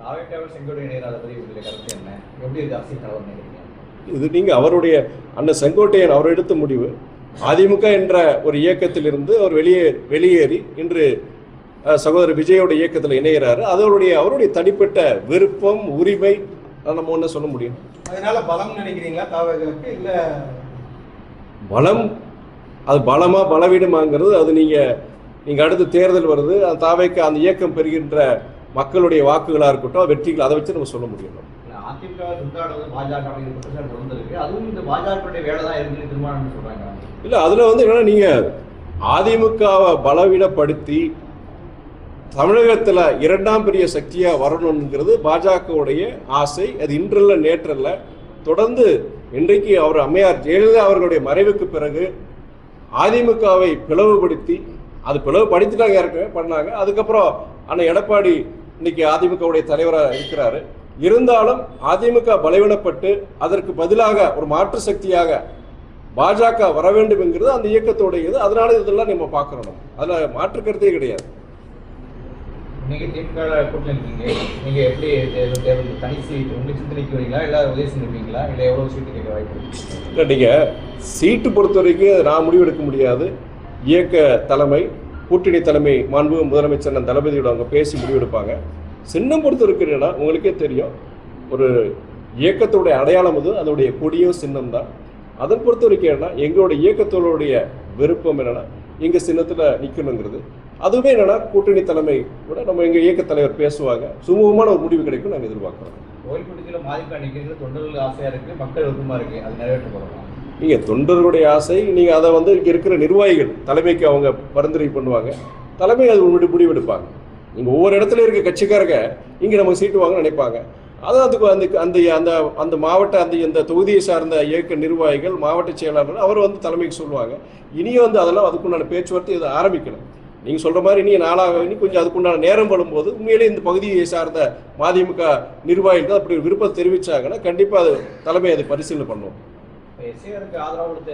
தாவேக்காவில் செங்கோடு இணையராத பற்றி உங்களுடைய கருத்து என்ன? எப்படி இருக்கு அரசியல் தலைவர் நினைக்கிறீங்க இது நீங்கள் அவருடைய அண்ணன் செங்கோட்டையன் அவர் எடுத்த முடிவு. அதிமுக என்ற ஒரு இயக்கத்திலிருந்து அவர் வெளியே வெளியேறி இன்று சகோதரர் விஜயோட இயக்கத்தில் இணைகிறாரு அதனுடைய அவருடைய தனிப்பட்ட விருப்பம் உரிமை அதை நம்ம ஒன்று சொல்ல முடியும். அதனால பலம் நினைக்கிறீங்களா தாவகருக்கு இல்ல பலம் அது பலமா பலவீனமாங்கிறது அது நீங்கள் நீங்கள் அடுத்து தேர்தல் வருது. அந்த தாவைக்கு அந்த இயக்கம் பெறுகின்ற மக்களுடைய வாக்குகளாக இருக்கட்டும் வெற்றிகள் அதை வச்சு நம்ம சொல்ல முடியும். இல்ல, அதிமுக பாஜக அப்படிங்கிற குற்றச்சாட்டு வந்திருக்கு அதுவும் இந்த பாஜகவுடைய வேலை தான் இருக்குன்னு தீர்மானம் சொல்றாங்க. இல்லை அதில் வந்து என்னன்னா நீங்கள் அதிமுகவை பலவீனப்படுத்தி தமிழகத்தில் இரண்டாம் பெரிய சக்தியாக வரணுங்கிறது பாஜகவுடைய ஆசை. அது இன்றல்ல நேற்றல்ல. தொடர்ந்து இன்றைக்கு அவர் அம்மையார் ஜெயலலிதா அவர்களுடைய மறைவுக்கு பிறகு அதிமுகவை பிளவுபடுத்தி அது பிளவுபடுத்திட்டாங்க ஏற்கனவே பண்ணாங்க. அதுக்கப்புறம் அண்ணன் எடப்பாடி இன்னைக்கு அதிமுகவுடைய தலைவராக இருக்கிறாரு. இருந்தாலும் அதிமுக பலவீனப்பட்டு அதற்கு பதிலாக ஒரு மாற்று சக்தியாக பாஜக வர வேண்டும் என்கிறது அந்த இயக்கத்தோடையது. அதனால இதெல்லாம் நம்ம பார்க்கிறோம். நம்ம. அதுல மாற்று கருத்தே கிடையாது. நீங்க திமுக கூட்டணி இருக்கீங்க. நீங்க எப்படி இல்லை நீங்கள் சீட்டு பொறுத்த வரைக்கும் நான் முடிவெடுக்க முடியாது. இயக்க தலைமை கூட்டணி தலைமை மாண்பு முதலமைச்சர் அண்ணன் தளபதியோட அவங்க பேசி முடிவெடுப்பாங்க. சின்னம் பொறுத்த இருக்கிறேன்னா உங்களுக்கே தெரியும். ஒரு இயக்கத்தோடைய அடையாளம் அது அதோடைய கொடியும் சின்னம் தான். அதை பொறுத்த வரைக்கும் என்னன்னா எங்களோட இயக்கத்தோடைய விருப்பம் என்னன்னா எங்கள் சின்னத்தில் நிற்கணுங்கிறது அதுவே என்னன்னா கூட்டணி தலைமை கூட நம்ம எங்க இயக்க தலைவர் பேசுவாங்க. சுமூகமான ஒரு முடிவு கிடைக்கும் நாங்கள் எதிர்பார்க்குறோம் கோயில்பட்டியில் மதிமுக நிற்கிறது தொண்டர்கள் ஆசையா இருக்கு மக்கள் விருப்பமா இருக்கு அது நிறைவேற்றப்படலாம் நீங்கள் தொண்டர்களுடைய ஆசை நீங்கள் அதை வந்து இங்கே இருக்கிற நிர்வாகிகள் தலைமைக்கு அவங்க பரிந்துரை பண்ணுவாங்க. தலைமை அது உங்களுடைய முடிவெடுப்பாங்க. நீங்கள் ஒவ்வொரு இடத்துல இருக்க கட்சிக்காரங்க இங்கே நமக்கு சீட்டு வாங்க நினைப்பாங்க. அதான் அதுக்கு அந்த அந்த அந்த அந்த மாவட்ட அந்த இந்த தொகுதியை சார்ந்த இயக்க நிர்வாகிகள் மாவட்ட செயலாளர் அவர் வந்து தலைமைக்கு சொல்லுவாங்க. இனியும் வந்து அதெல்லாம் அதுக்குண்டான பேச்சுவார்த்தை இதை ஆரம்பிக்கணும். நீங்கள் சொல்கிற மாதிரி இனி நாளாக இனி கொஞ்சம் அதுக்குண்டான நேரம் படும்போது உண்மையிலே இந்த பகுதியை சார்ந்த மதிமுக நிர்வாகிகள் அப்படி ஒரு விருப்பம் தெரிவித்தாங்கன்னா கண்டிப்பாக அது தலைமை அதை பரிசீலனை பண்ணுவோம் எஸ்ஐஆருக்கு ஆதரவு கொடுத்த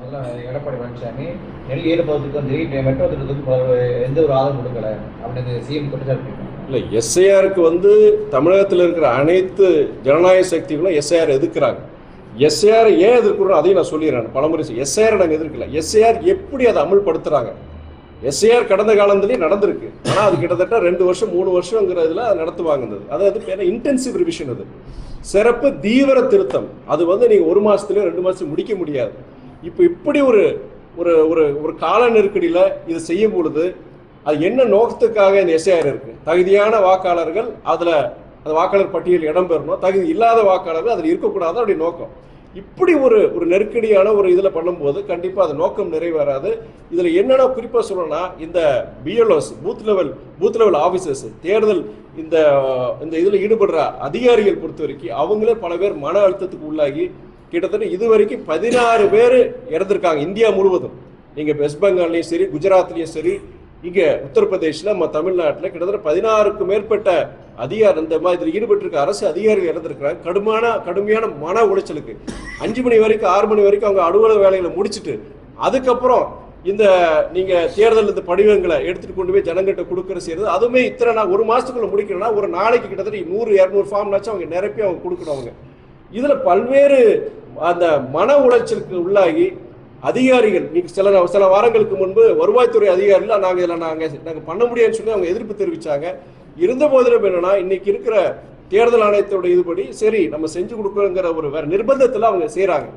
முதல்ல எடப்பாடி பழனிசாமி நெல் ஈடுபடுறதுக்கு வந்து மெட்ரோ திட்டத்துக்கும் எந்த ஒரு ஆதரவு கொடுக்கல அப்படின்னு சிஎம் குற்றச்சாட்டு இல்லை எஸ்ஐஆருக்கு வந்து தமிழகத்தில் இருக்கிற அனைத்து ஜனநாயக சக்திகளும் எஸ்ஐஆர் எதிர்க்கிறாங்க. எஸ்ஐஆர் ஏன் எதிர்க்கிறோம் அதையும் நான் சொல்லிடுறேன் பலமுறை எஸ்ஐஆர் நாங்கள் எதிர்க்கல. எஸ்ஐஆர் எப்படி அதை அமல்படுத்துறாங்க? எஸ்ஐஆர் கடந்த காலத்திலேயே நடந்திருக்கு. ஆனால் அது கிட்டத்தட்ட ரெண்டு வருஷம் மூணு வருஷங்கிறதுல அது நடத்துவாங்க அதாவது பேர் இன்டென்சிவ் ரிவிஷன் அது. சிறப்பு தீவிர திருத்தம். அது வந்து நீங்கள் ஒரு மாசத்துலயோ ரெண்டு மாதத்துல முடிக்க முடியாது. இப்போ இப்படி ஒரு ஒரு ஒரு ஒரு கால நெருக்கடியில் இது செய்யும் பொழுது அது என்ன நோக்கத்துக்காக இந்த எஸ்ஐஆர் இருக்கு? தகுதியான வாக்காளர்கள் அதில் அந்த வாக்காளர் பட்டியல் இடம்பெறணும் தகுதி இல்லாத வாக்காளர்கள் அதில் இருக்கக்கூடாது அப்படி நோக்கம். இப்படி ஒரு ஒரு நெருக்கடியான ஒரு இதில் பண்ணும்போது கண்டிப்பாக அது நோக்கம் நிறைவேறாது. இதில் என்னென்ன குறிப்பாக சொல்லணும்னா இந்த BLOs booth level booth level officers தேர்தல் இந்த இந்த இதில் ஈடுபடுற அதிகாரிகள் பொறுத்த வரைக்கும் அவங்களே பல பேர் மன அழுத்தத்துக்கு உள்ளாகி கிட்டத்தட்ட இது வரைக்கும் பதினாறு பேர் இறந்துருக்காங்க இந்தியா முழுவதும். நீங்கள் வெஸ்ட் பெங்கால்லையும் சரி குஜராத்லேயும் சரி இங்கே உத்தரப்பிரதேசில் நம்ம தமிழ்நாட்டில் கிட்டத்தட்ட பதினாறுக்கும் மேற்பட்ட அதிகாரி இந்த மாதிரி ஈடுபட்டிருக்க அரசு அதிகாரிகள் இறந்துருக்கிறாங்க. கடுமையான கடுமையான மன உளைச்சலுக்கு. அஞ்சு மணி வரைக்கும் ஆறு மணி வரைக்கும் அவங்க அலுவலக வேலைகளை முடிச்சுட்டு அதுக்கப்புறம் இந்த நீங்க தேர்தல் இந்த படிவங்களை எடுத்துட்டு கொண்டு போய் ஜனங்கிட்ட கொடுக்கற செய்யறது அதுவுமே இத்தனை நான் ஒரு மாசத்துக்குள்ள முடிக்கணும்னா ஒரு நாளைக்கு கிட்டத்தட்ட நூறு இரநூறு ஃபார்ம்னாச்சும் அவங்க நிரப்பி அவங்க கொடுக்கணும் அவங்க. இதுல பல்வேறு அந்த மன உளைச்சலுக்கு உள்ளாகி அதிகாரிகள் நீங்க சில சில வாரங்களுக்கு முன்பு வருவாய்த்துறை அதிகாரிகள் நாங்க இதில் நாங்க நாங்க பண்ண முடியாதுன்னு சொல்லி அவங்க எதிர்ப்பு தெரிவிச்சாங்க. இருந்த போதிலும் என்னன்னா இன்னைக்கு இருக்கிற தேர்தல் ஆணையத்தோட இதுபடி சரி நம்ம செஞ்சு கொடுக்குறோங்கிற ஒரு வேற நிர்பந்தத்தில் அவங்க செய்கிறாங்க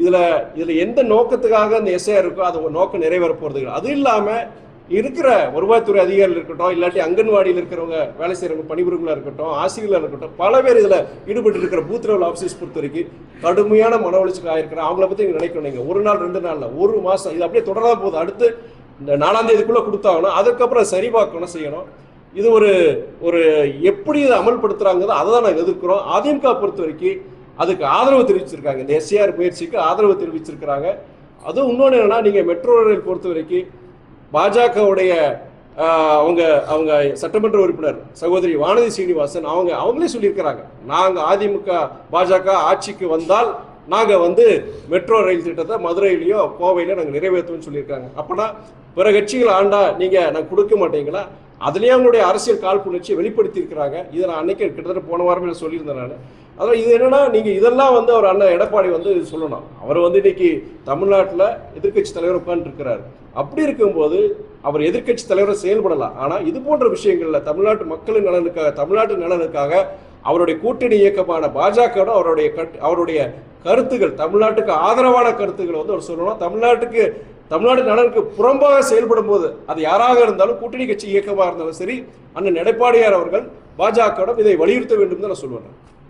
இதில் இதில் எந்த நோக்கத்துக்காக அந்த எஸ்ஐஆர் இருக்கோ அது நோக்கம் நிறைவேற போகிறது அது இல்லாமல் இருக்கிற வருவாய்த்துறை அதிகாரிகள் இருக்கட்டும் இல்லாட்டி அங்கன்வாடியில் இருக்கிறவங்க வேலை செய்கிறவங்க பணிபுரிகளா இருக்கட்டும் ஆசிரியர்களாக இருக்கட்டும் பல பேர் இதில் ஈடுபட்டு இருக்கிற பூத் லெவல் ஆஃபீஸர்ஸ் பொறுத்த வரைக்கும் கடுமையான மன உளைச்சலுக்கு ஆயிருக்கிற அவங்கள பற்றி நீங்கள் நினைக்கணும். நீங்கள் ஒரு நாள் ரெண்டு நாளில் ஒரு மாதம் இது அப்படியே தொடரா போகுது. அடுத்து இந்த நாலாம் தேதிக்குள்ளே கொடுத்தாகணும். அதுக்கப்புறம் சரி பார்க்கணும் செய்யணும். இது ஒரு ஒரு எப்படி இதை அமல்படுத்துறாங்கிறத அதை தான் நாங்கள் எதிர்க்கிறோம். அதிமுக பொறுத்த வரைக்கும் அதுக்கு ஆதரவு தெரிவிச்சிருக்காங்க. இந்த எஸ்ஏஆர் முயற்சிக்கு ஆதரவு தெரிவிச்சிருக்கிறாங்க. அதுவும் இன்னொன்று என்னன்னா நீங்கள் மெட்ரோ ரயில் பொறுத்த வரைக்கும் பாஜகவுடைய அவங்க அவங்க சட்டமன்ற உறுப்பினர் சகோதரி வானதி சீனிவாசன் அவங்க அவங்களே சொல்லியிருக்கிறாங்க. நாங்கள் அதிமுக பாஜக ஆட்சிக்கு வந்தால் நாங்கள் வந்து மெட்ரோ ரயில் திட்டத்தை மதுரையிலையோ கோவையிலையோ நாங்கள் நிறைவேற்றுவோம்னு சொல்லியிருக்காங்க. அப்போனா பிற கட்சிகள் ஆண்டா நீங்கள் நான் கொடுக்க மாட்டீங்களா? அதுலேயே அவங்களுடைய அரசியல் காழ்ப்புணர்ச்சியை வெளிப்படுத்தி இருக்கிறாங்க இதை நான் அன்னைக்கு கிட்டத்தட்ட போன வாரமே நான் சொல்லியிருந்தேன் நான். அதனால் இது என்னன்னா நீங்கள் இதெல்லாம் வந்து அவர் அண்ணன் எடப்பாடி வந்து சொல்லணும். அவர் வந்து இன்னைக்கு தமிழ்நாட்டில் எதிர்க்கட்சி தலைவர் உட்காந்துருக்கிறார் அப்படி இருக்கும்போது அவர் எதிர்க்கட்சி தலைவரை செயல்படலாம். ஆனால் இது போன்ற விஷயங்களில் தமிழ்நாட்டு மக்களின் நலனுக்காக தமிழ்நாட்டு நலனுக்காக அவருடைய கூட்டணி இயக்கமான பாஜக அவருடைய கட்- அவருடைய கருத்துக்கள் தமிழ்நாட்டுக்கு ஆதரவான கருத்துக்களை வந்து அவர் சொல்லணும். தமிழ்நாட்டுக்கு தமிழ்நாடு நலனுக்கு புறம்பாக செயல்படும் போது அது யாராக இருந்தாலும் கூட்டணி கட்சி இயக்கமாக இருந்தாலும் சரி அண்ணன் எடப்பாடியார் அவர்கள் பாஜகவிடம் இதை வலியுறுத்த வேண்டும் தான் நான் சொல்லுவேன்.